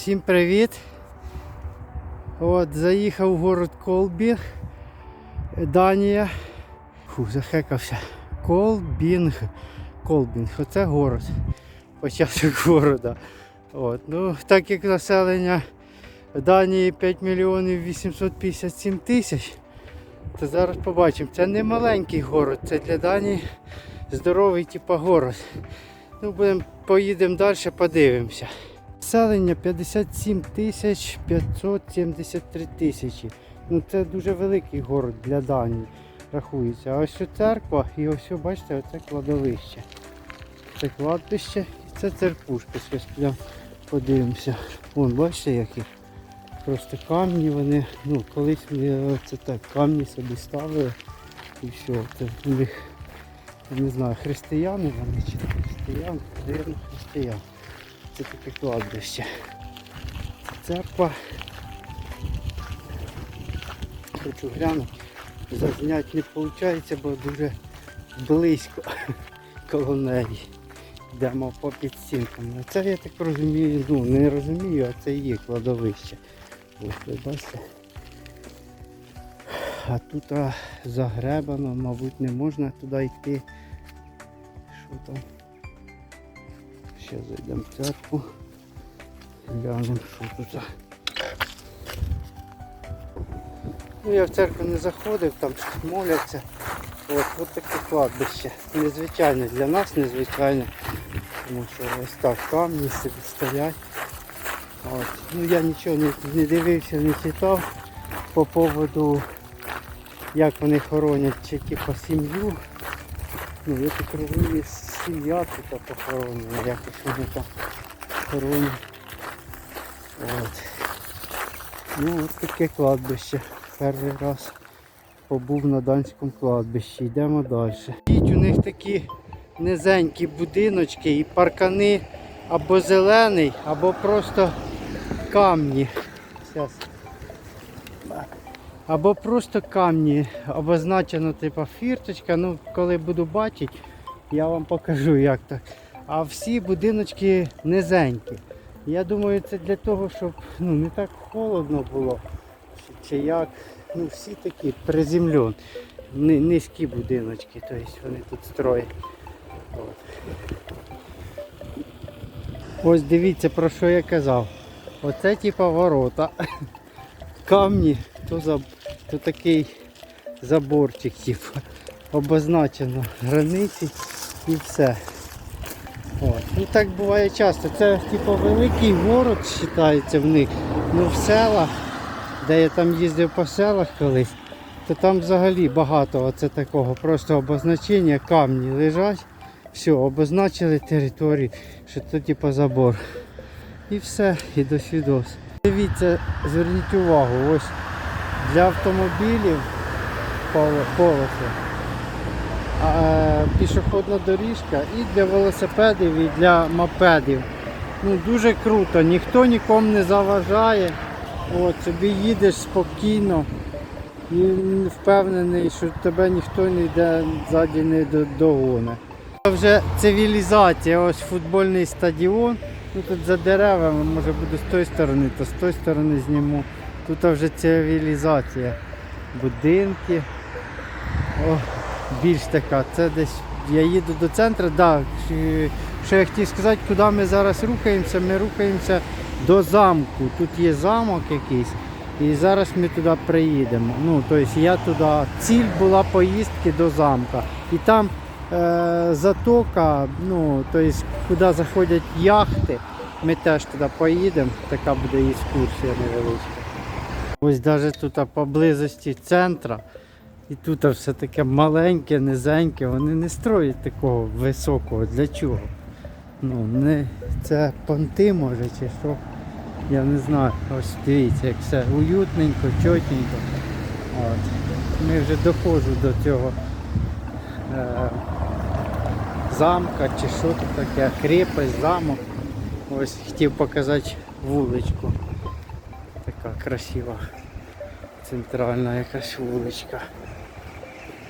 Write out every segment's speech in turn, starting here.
Всім привіт! От, заїхав в город Колбінг, Данія. Фу, захекався. Колбінг. Колбінг, оце город. Початок города. От, ну, так як населення Данії 5 мільйонів 857 тисяч, то зараз побачимо. Це не маленький город, це для Данії здоровий типа город. Ну, будемо, поїдемо далі, подивимося. Населення 57 тисяч 573 тисячі. Ну це дуже великий город для Данії рахується. А ось церква і ось, бачите, оце кладовище. Це кладбище і це церквушка. Зараз підемо подивимося. Вон, бачите, які просто камні вони. Ну, колись це так, камні собі ставили і все. Це у них, не знаю, християни вони чи не християни, Наверно, християни. Це таке кладбище. Церква. Хочу глянути. Зазняти не виходить, бо дуже близько коло неї. Йдемо по підстінкам. Це я так розумію, ну не розумію, а це є кладовище. Ось ви. А тут а, загребано, мабуть, не можна туди йти. Що там? Ще зайдемо в церкву. Глянемо, що тут. Ну я в церкву не заходив, там моляться. От, от таке кладбище. Незвичайне для нас незвичайне. Тому що ось так камні собі стоять. От. Ну я нічого не, не дивився, не читав по поводу як вони хоронять чи типу сім'ю. Ну я так розумію, сім'я тут похоронена, якось вони там хоронять. От. Ну от таке кладбище. Перший раз побув на данському кладбищі. Йдемо далі. У них такі низенькі будиночки і паркани або зелений, або просто камні. Зараз. Або просто камні, обозначено типу фірточка. Ну, коли буду бачити, я вам покажу як так. А всі будиночки низенькі. Я думаю, це для того, щоб ну, не так холодно було. Чи, як. Ну, всі такі приземлені. Низькі будиночки, тобто вони тут строять. От. Ось дивіться про що я казав. Оце типа ворота. Камні, то, за, то такий заборчик, типу. Обозначено границі і все. От. Ну так буває часто. Це типу великий город вважається в них. Ну в селах, де я там їздив по селах колись, то там взагалі багато оце такого. Просто обозначення, камні лежать. Все, обозначили територію, що це типу забор. І все, і до свідос. Дивіться, зверніть увагу, ось для автомобілів полоси. Е, пішохідна доріжка і для велосипедів, і для мопедів. Ну, дуже круто, ніхто нікому не заважає. От, собі їдеш спокійно і впевнений, що тебе ніхто не йде ззаді не догоне. Це вже цивілізація, ось футбольний стадіон. Ну, тут за деревами, може буду з тої сторони, то з тої сторони зніму. Тут вже цивілізація. Будинки. О, більш така. Це десь я їду до центру. Да, що я хотів сказати, куди ми зараз рухаємося, ми рухаємося до замку. Тут є замок якийсь. І зараз ми туди приїдемо. Ну, тобто я туди. Ціль була поїздки до замка. І там е, затока, ну, тобто, куди заходять яхти. Ми теж туди поїдемо. Така буде екскурсія невеличка. Ось навіть тут поблизості центра. І тут все таке маленьке, низеньке, вони не строять такого високого. Для чого? Ну, не це понти може чи що. Я не знаю. Ось дивіться, як все уютненько, чотненько. От. Ми вже доходжу до цього е, замка чи що тут таке, крепость, замок. Ось хотів показати вуличку. Така красива центральна якась вуличка.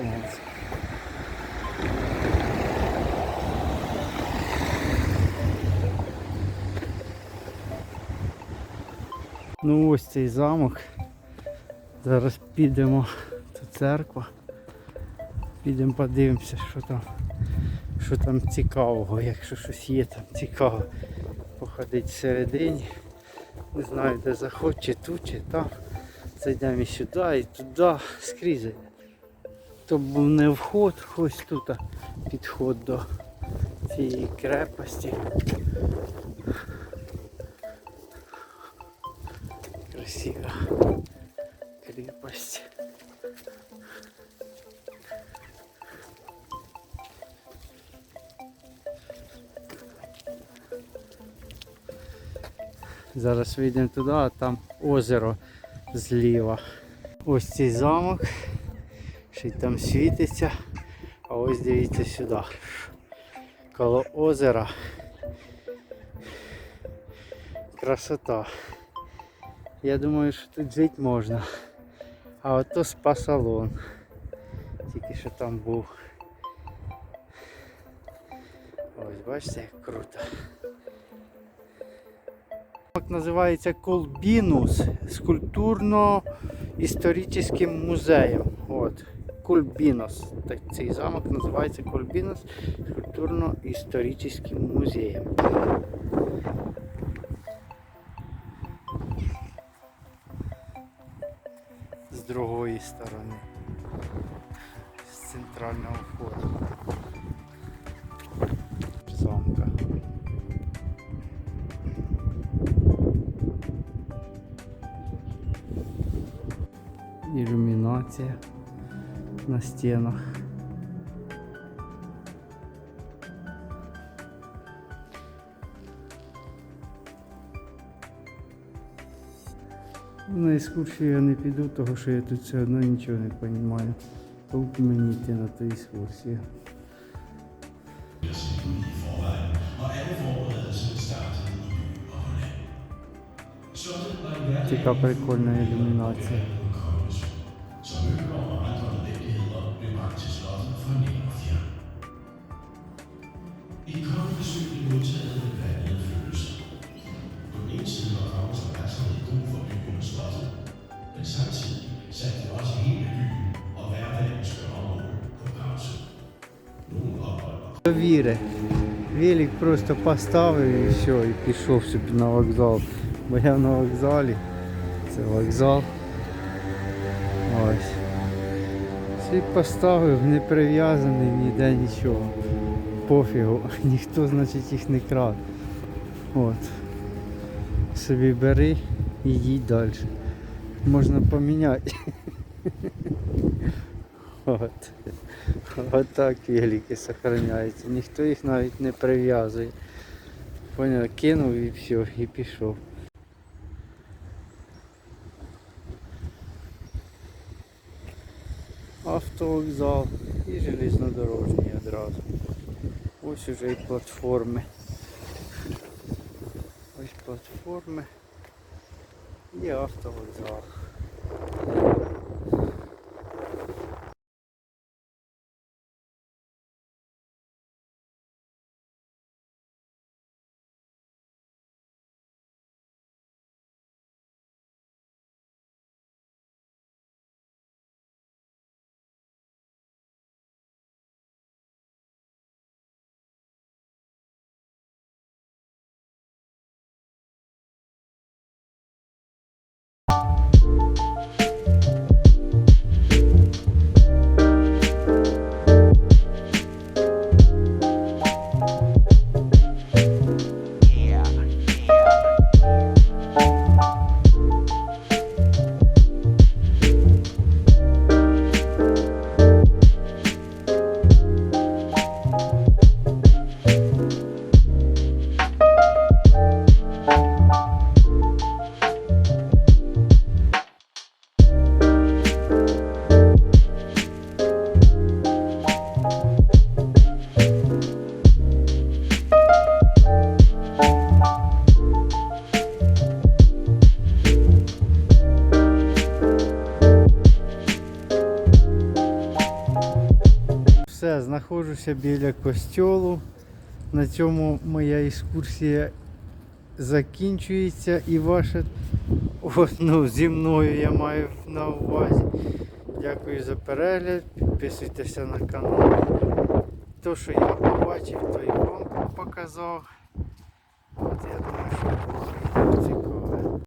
Ось. Ну ось цей замок. Зараз підемо до церква. Підемо подивимося, що там, що там цікавого, якщо щось є там цікаве. Походить всередині. Не знаю де заход, чи тут, чи там. Зайдемо і сюди, і туди, скрізь. То був не вход, ось тут підход до цієї крепості. Красива крепость. Зараз вийдемо туди, а там озеро зліва. Ось цей замок. Ще там світиться. А ось дивіться сюди. Коло озера. Красота. Я думаю, що тут жити можна. А ото спа-салон. Тільки що там був. Ось бачите, як круто. Замок називається Колбінус з культурно-історичним музеєм. От. Кульбінос. Цей замок називається Кульбінос культурно-історичним музеєм. З другої сторони. З центрального входу. Замка. Ілюмінація на стінах. На екскурсію я не піду, тому що я тут все одно нічого не розумію. Толку мені йти на ту екскурсію. Така прикольна ілюмінація. Віри. Велик просто поставив і все, і пішов собі на вокзал. Бо я на вокзалі. Це вокзал. Ось. Свій поставив, не прив'язаний ніде нічого. Пофігу. Ніхто, значить, їх не крав. От. Собі бери і їдь далі. Можна поміняти. От. От так велики сохраняються. Ніхто їх навіть не прив'язує. Поняв, кинув і все, і пішов. Автовокзал і железнодорожні одразу. Ось уже і платформи. Ось платформи і автовокзал. Знаходжуся біля костьолу. На цьому моя екскурсія закінчується і ваша От, ну, зі мною я маю на увазі. Дякую за перегляд. Підписуйтеся на канал. То, що я побачив, то і вам показав.